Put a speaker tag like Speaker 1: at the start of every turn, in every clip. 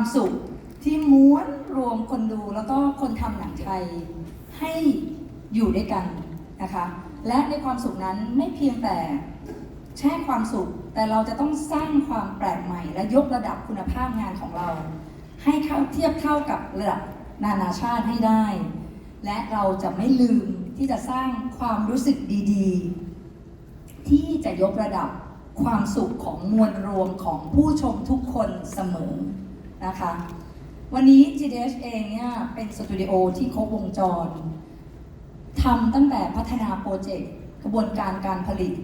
Speaker 1: ความสุขที่ม้วนรวมคนดูแล้วก็คนทำหนังไทยให้อยู่ด้วยกันนะคะ และในความสุขนั้นไม่เพียงแต่แช่ความสุข แต่เราจะต้องสร้างความแปลกใหม่ และยกระดับคุณภาพงานของเรา ให้เข้าเทียบเท่ากับระดับนานาชาติให้ได้ และเราจะไม่ลืมที่จะสร้างความรู้สึกดีๆ ที่จะยกระดับความสุขของมวลรวมของผู้ชมทุกคนเสมอ นะคะ วันนี้ GDH เองเนี่ยเป็นสตูดิโอที่ครบวงจรทำตั้งแต่พัฒนาโปรเจกต์กระบวนการการผลิต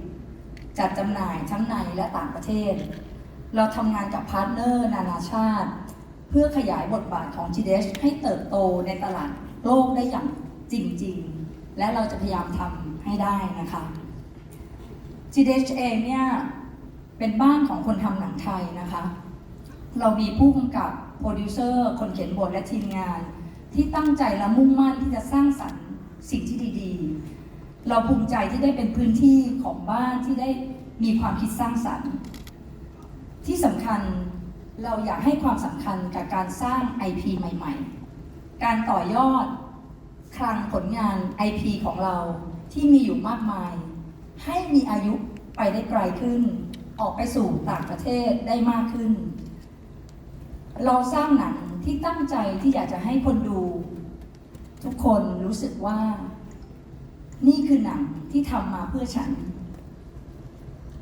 Speaker 1: จัดจำหน่ายทั้งในและต่างประเทศ เราทำงานกับพาร์ทเนอร์นานาชาติ เพื่อขยายบทบาทของ GDH ให้เติบโตในตลาดโลกได้อย่างจริง ๆ และเราจะพยายามทำให้ได้นะคะ GDH เองเนี่ยเป็นบ้านของคนทำหนังไทยนะคะ เรามีผู้กำกับโปรดิวเซอร์คนเขียนบทและทีมงาน ที่ตั้งใจและมุ่งมั่นที่จะสร้างสรรค์สิ่งที่ดีๆ เราภูมิใจที่ได้เป็นพื้นที่ของบ้านที่ได้มีความคิดสร้างสรรค์ ที่สำคัญเราอยากให้ความสำคัญกับการสร้าง IP ใหม่ ๆ การต่อยอดคลังผลงาน IP ของเราที่มีอยู่มากมาย ให้มีอายุไปได้ไกลขึ้น ออกไปสู่ต่างประเทศได้มากขึ้น เราสร้างหนังที่ตั้งใจที่อยากจะให้คนดู ทุกคนรู้สึกว่า นี่คือหนังที่ทำมาเพื่อฉัน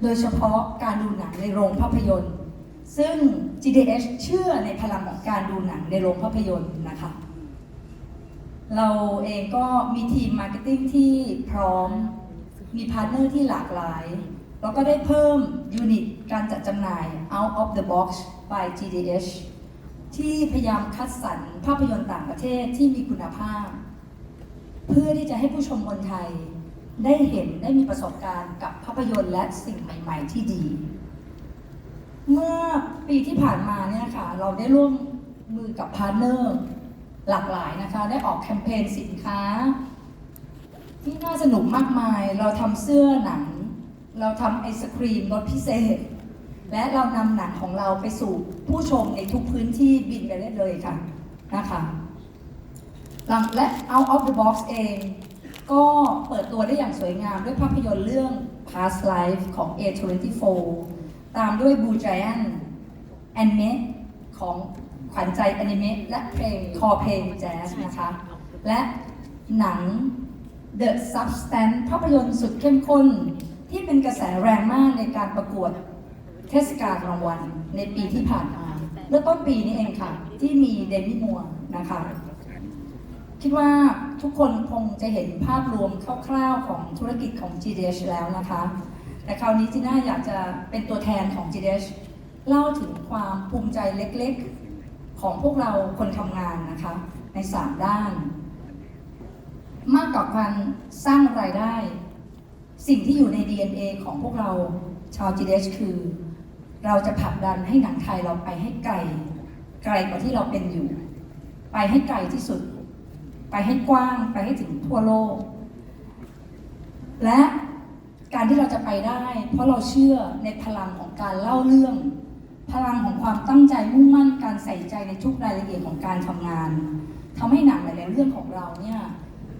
Speaker 1: โดยเฉพาะการดูหนังในโรงภาพยนตร์ ซึ่ง GDH เชื่อในพลังของการดูหนังในโรงภาพยนตร์นะคะ เราเองก็มีทีมมาร์เก็ตติ้งที่พร้อม มีพาร์ทเนอร์ที่หลากหลายแล้วก็ได้เพิ่มยูนิตการจัดจำหน่าย out of the box by GDH ที่พยายามคัดสรรภาพยนตร์ต่างประเทศที่มีคุณภาพ เพื่อที่จะให้ผู้ชมคนไทยได้เห็นได้มีประสบการณ์กับภาพยนตร์และสิ่งใหม่ ๆ ที่ดี เมื่อปีที่ผ่านมาเนี่ยค่ะ เราได้ร่วมมือกับพาร์ทเนอร์หลากหลายนะคะ ได้ออกแคมเปญสินค้า ที่น่าสนุกมากมาย เราทำเสื้อหนัง เราทำไอศครีมรสพิเศษ และเรานำหนังของเราไปสู่ผู้ชมในทุกพื้นที่บินไปได้เลยค่ะนะคะและ Out of the Box เอง ก็เปิดตัวได้อย่างสวยงามด้วยภาพยนตร์เรื่อง Past Life ของ A24 ตามด้วย Blue Giant แอนเมะของขวัญใจอนิเมะและเพลงคอเพลงแจ๊สนะคะ และหนัง The Substance ภาพยนตร์สุดเข้มข้นที่เป็นกระแสแรงมากในการประกวด เทศกาลรางวัลในปีที่ผ่านมาเมื่อต้นปีนี้เองค่ะ ที่มีเดมิมัวนะคะ คิดว่าทุกคนคงจะเห็นภาพรวมคร่าวๆของธุรกิจของ GDH แล้วนะคะ แต่คราวนี้จีน่าอยากจะเป็นตัวแทนของ GDH เล่าถึงความภูมิใจเล็กๆ ของพวกเราคนทำงานนะคะ ใน 3 ด้าน มากกว่าการสร้างรายได้ สิ่งที่อยู่ใน DNA ของพวกเราชาว GDH คือ เราจะผลักดันให้หนังไทยเราไปให้ไกล ไกลกว่าที่เราเป็นอยู่ ไปให้ไกลที่สุด ไปให้กว้างไปให้ถึงทั่วโลก และการที่เราจะไปได้ เพราะเราเชื่อในพลังของการเล่าเรื่อง พลังของความตั้งใจมุ่งมั่นการใส่ใจในทุกรายละเอียดของการทำงานทำให้หนังหลายๆเรื่องของเราเนี่ย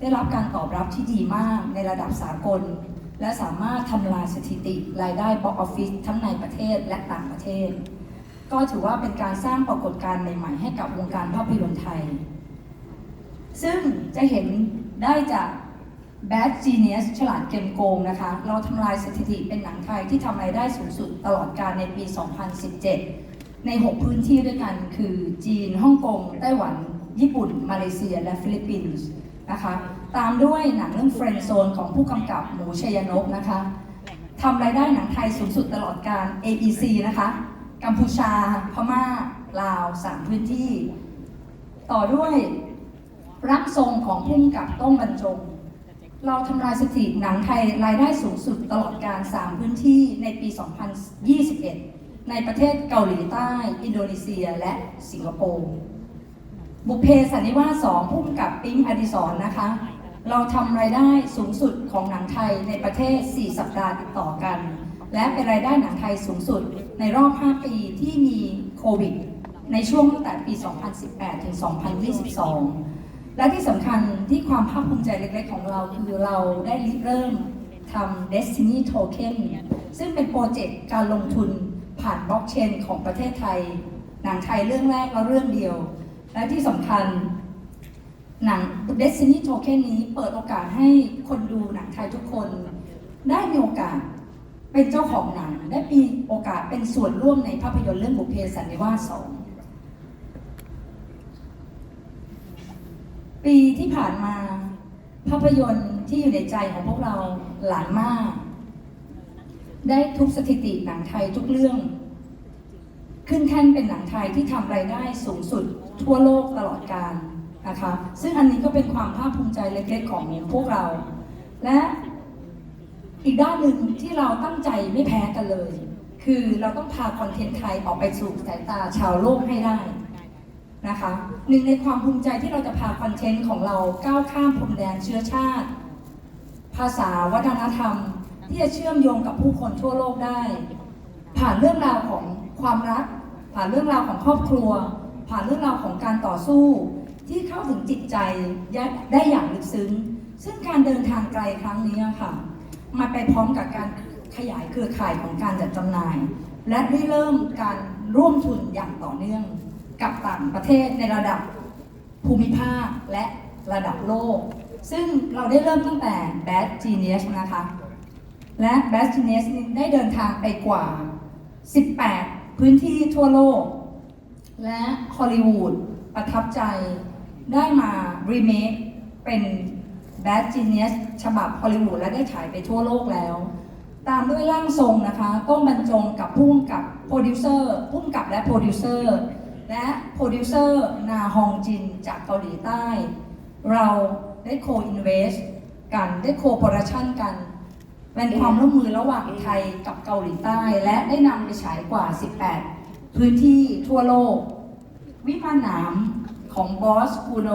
Speaker 1: ได้รับการตอบรับที่ดีมากในระดับสากล และสามารถทำลายสถิติรายได้บ็อกออฟฟิศทั้งในประเทศและต่างประเทศ ก็ถือว่าเป็นการสร้างปรากฏการณ์ใหม่ๆ ให้กับวงการภาพยนตร์ไทย ซึ่งจะเห็นได้จาก Bad Genius ฉลาดเกมโกงนะคะ เราทำลายสถิติเป็นหนังไทยที่ทำรายได้สูงสุดตลอดการในปี 2017 ใน 6 พื้นที่ด้วยกันคือจีน ฮ่องกง ไต้หวัน ญี่ปุ่น มาเลเซีย และฟิลิปปินส์นะคะ ตามด้วยหนังเรื่อง Friend Zone ของผู้กำกับหมูชัยนกนะคะทำรายได้หนังไทยสูงสุดตลอดการ AEC นะคะ กัมพูชา พม่า ลาว3พื้นที่ ต่อด้วยรักทรงของพุ่มกับต้องบรรจง เราทำลายสถิติหนังไทยรายได้สูงสุดตลอดการ 3 พื้นที่ในปี 2021 ในประเทศเกาหลีใต้ อินโดนีเซียและสิงคโปร์ บุพเพสันนิวาสสองพุ่มกับปิ๊งอดิศรนะคะ เราทำรายได้สูงสุดของหนังไทยในประเทศ 4 สัปดาห์ติดต่อกัน และเป็นรายได้หนังไทยสูงสุดในรอบ 5 ปีที่มีโควิด ในช่วงตั้งแต่ปี 2018 ถึง 2022 และที่สำคัญที่ความภาคภูมิใจเล็กๆของเราคือเราได้ริเริ่มทำ Destiny Token ซึ่งเป็นโปรเจกต์การลงทุนผ่านบล็อกเชนของประเทศไทย หนังไทยเรื่องแรกและเรื่องเดียว และที่สำคัญ หนัง Destiny Token นี้เปิดโอกาสให้คนดูหนังไทยทุกคน ได้มีโอกาสเป็นเจ้าของหนัง ได้มีโอกาสเป็นส่วนร่วมในภาพยนตร์เรื่องบุพเพสันนิวาสสองปีที่ผ่านมาภาพยนตร์ที่อยู่ในใจของพวกเราหลานมาก ได้ทุบสถิติหนังไทยทุกเรื่อง ขึ้นแท่นเป็นหนังไทยที่ทำรายได้สูงสุดทั่วโลกตลอดกาล นะคะ ซึ่งอันนี้ก็เป็นความภาคภูมิใจเล็กๆของพวกเรา และอีกด้านหนึ่งที่เราตั้งใจไม่แพ้กันเลย คือเราต้องพาคอนเทนต์ไทยออกไปสู่สายตาชาวโลกให้ได้นะคะหนึ่งในความภูมิใจที่เราจะพาคอนเทนต์ของเราก้าวข้ามพรมแดนเชื้อชาติ ภาษาวัฒนธรรม ที่จะเชื่อมโยงกับผู้คนทั่วโลกได้ ผ่านเรื่องราวของความรัก ผ่านเรื่องราวของครอบครัว ผ่านเรื่องราวของการต่อสู้ ที่เข้าถึงจิตใจได้อย่างลึกซึ้ง ซึ่งการเดินทางไกลครั้งนี้ค่ะมาไปพร้อมกับการขยายเครือข่ายของการจัดจำหน่าย และได้เริ่มการร่วมทุนอย่างต่อเนื่องกับต่างประเทศในระดับภูมิภาคและระดับโลก ซึ่งเราได้เริ่มตั้งแต่ Bad Genius นะคะ และ Bad Genius ได้เดินทางไปกว่า 18 พื้นที่ทั่วโลก และฮอลลีวูดประทับใจ ได้มารีเมคเป็น Bad Genius ฉบับฮอลลีวูดและได้ฉายไปทั่วโลกแล้ว ตามด้วยร่างทรงนะคะต้องบรรจงกับพุ่งกับโปรดิวเซอร์พุ่งกับและโปรดิวเซอร์และโปรดิวเซอร์นาฮองจินจากเกาหลีใต้ เราได้โคอินเวสกันได้โคโปรดักชันกันเป็นความร่วมมือระหว่างไทยกับเกาหลีใต้ และได้นำไปฉายกว่า 18 พื้นที่ทั่วโลก วิมานหนาม ของบอสกูโน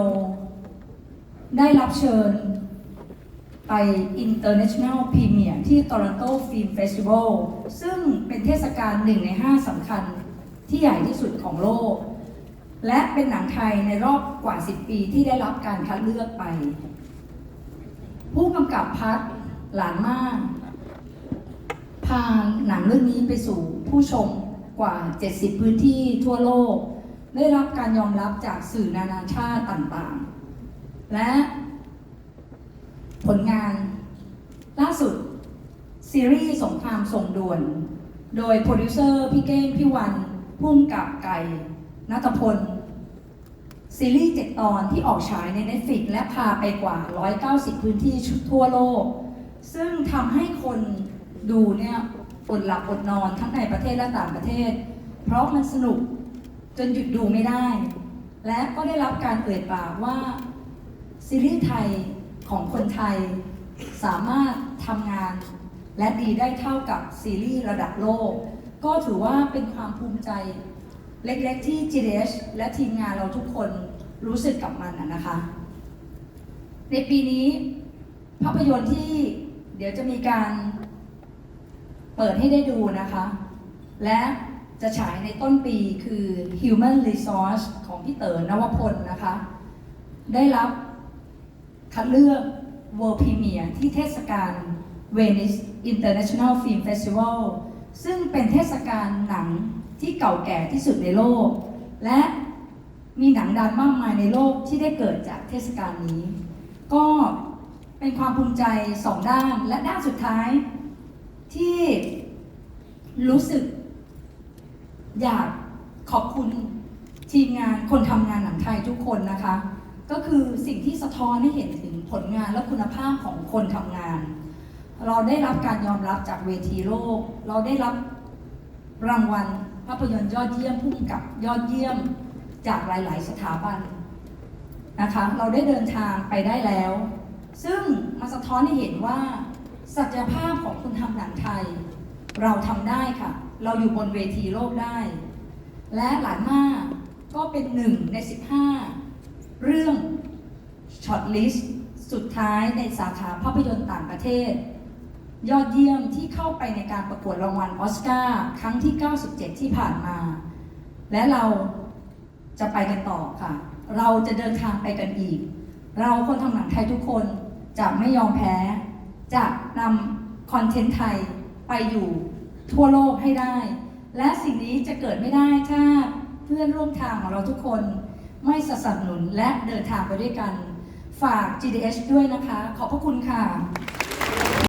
Speaker 1: ได้รับเชิญไป International Premier ที่ Toronto Film Festival ซึ่งเป็นเทศกาลหนึ่งในห้าสำคัญที่ใหญ่ที่สุดของโลก และเป็นหนังไทยในรอบกว่า 10 ปีที่ได้รับการคัดเลือกไป ผู้กำกับพัดหลานมากพาหนังเรื่องนี้ไปสู่ผู้ชมกว่า 70 พื้นที่ทั่วโลก ได้รับการยอมรับจากสื่อนานาชาติต่างๆ และผลงานล่าสุด ซีรีส์สงครามส่งด่วน โดยโปรดิวเซอร์พี่เก้งพี่วันพุ่มกับไก่นัทพล ซีรีส์7ตอนที่ออกฉายใน Netflix และพาไปกว่า 190 พื้นที่ทั่วโลก ซึ่งทำให้คนดูเนี่ยอดหลับอดนอนทั้งในประเทศและต่างประเทศ เพราะมันสนุก จนหยุดดูไม่ได้ และก็ได้รับการเอ่ยปากว่า ซีรีส์ไทยของคนไทยสามารถทำงาน และดีได้เท่ากับซีรีส์ระดับโลก ก็ถือว่าเป็นความภูมิใจเล็กๆที่ GDH และทีมงานเราทุกคนรู้สึกกับมันนะนะคะ ในปีนี้ ภาพยนตร์ที่เดี๋ยวจะมีการเปิดให้ได้ดูนะคะ และ จะฉายในต้นปีคือ Human Resource ของพี่เต๋อนวพลนะคะ ได้รับคัดเลือก World Premiere ที่เทศกาล Venice International Film Festival ซึ่งเป็นเทศกาลหนังที่เก่าแก่ที่สุดในโลก และมีหนังดังมากมายในโลกที่ได้เกิดจากเทศกาลนี้ ก็เป็นความภูมิใจสองด้านและด้านสุดท้ายที่รู้สึก อยากขอบคุณทีมงานคนทำงานหนังไทยทุกคนนะคะ ก็คือสิ่งที่สะท้อนให้เห็นถึงผลงานและคุณภาพของคนทำงาน เราได้รับการยอมรับจากเวทีโลก เราได้รับรางวัลภาพยนตร์ยอดเยี่ยมผู้กำกับยอดเยี่ยมจากหลาย ๆ สถาบันนะคะ เราได้เดินทางไปได้แล้ว ซึ่งมาสะท้อนให้เห็นว่าศักยภาพของคนทำหนังไทย เราทำได้ค่ะ เราอยู่บนเวทีโลกได้ และหลานมาก็เป็นหนึ่งใน 15 เรื่องช็อตลิสต์สุดท้ายในสาขาภาพยนตร์ต่างประเทศ ยอดเยี่ยมที่เข้าไปในการประกวดรางวัลออสการ์ครั้งที่ 97 ที่ผ่านมา และเราจะไปกันต่อค่ะ เราจะเดินทางไปกันอีก เราคนทำหนังไทยทุกคนจะไม่ยอมแพ้ จะนำคอนเทนต์ไทยไปอยู่ ทั่วโลกให้ได้ และสิ่งนี้จะเกิดไม่ได้ถ้าเพื่อนร่วมทางของเราทุกคนไม่สนับสนุนและเดินทางไปด้วยกัน ฝาก GDH ด้วยนะคะ ขอบพระคุณค่ะ